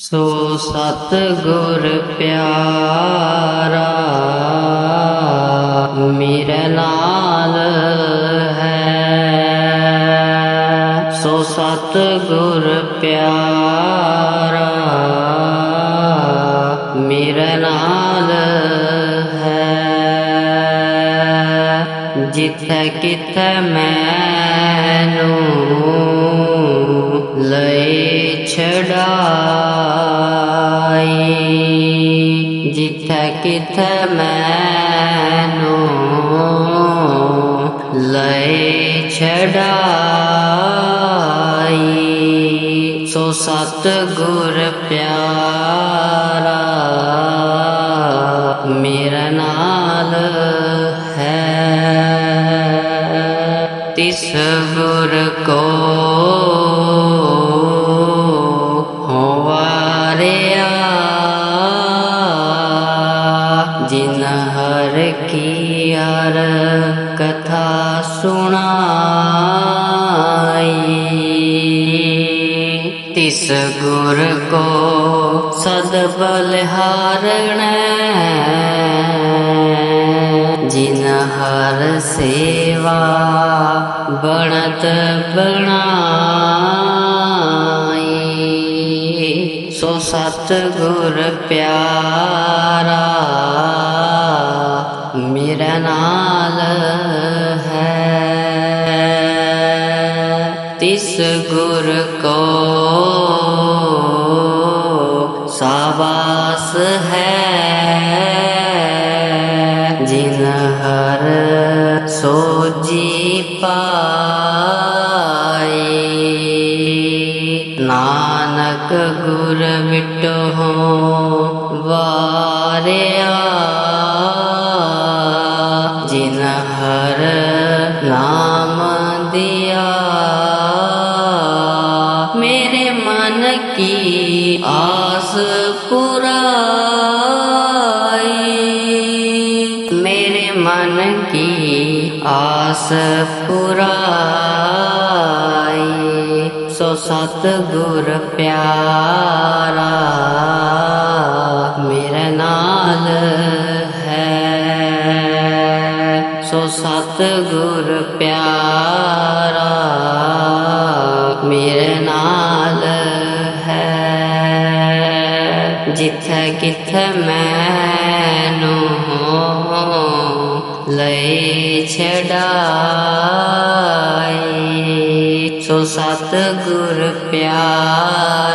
ਸੋ ਸਤ ਗੁਰ ਪਿਆਰਾ, ਮੇਰੇ ਨਾਲ ਹੈ। ਸੋ ਸਤ ਗੁਰ ਪਿਆਰਾ, ਮੇਰੇ ਨਾਲ ਹੈ। ਜਿੱਥੇ ਕਿਥੇ ਮੈਨੂੰ ਲਈ ਛੜਾ ਕਿਥੇ ਮੈਨੂੰ ਲਈ ਛਡਾਈ। ਸੋ ਸਤ ਗੁਰ ਪਿਆਰਾ ਮੇਰਾ ਨਾਲ ਹੈ। ਤਿਸ ਗੁਰ ਕੋ ਜਿਨ ਹਰ ਕੀ ਹਰ ਕਥਾ ਸੁਣਾਈ। ਤਿਸ ਗੁਰ ਕੋ ਸਦ ਬਲਿਹਾਰਣ ਜਿਨ ਹਰ ਸੇਵਾ ਬਣਤ ਬਣਾਈ। ਸੋ ਸਤ ਗੁਰ ਪਿਆਰਾ ਤਿਸ ਗੁਰ ਕੋ ਸਾਬਾਸ ਹੈ। ਜਿਨ ਹਰ ਸੋਜੀ ਪਾਈ। ਨਾਨਕ ਗੁਰ ਮਿਟੋ ਵਾਰਿਆ। ਜਿਨ ਹਰ ਨਾਮ ਦਿਆ ਮੇਰੇ ਮਨ ਕੀ ਆਸ ਪੁਰਾਈ? ਮੇਰੇ ਮਨ ਕੀ ਆਸ ਪੁਰਾਈ? ਸੋ ਸਤ ਗੁਰ ਪਿਆਰਾ, ਮੇਰੇ ਨਾਲ ਹੈ। ਸੋ ਸਤ ਪਿਆਰਾ ਮੇਰੇ ਨਾਲ ਹੈ। ਜਿੱਥੇ ਕਿਥੇ ਮੈਨੂੰ ਲਈ ਛਡਾਈ। ਸੋ ਸਤ ਗੁਰ ਪਿਆਰਾ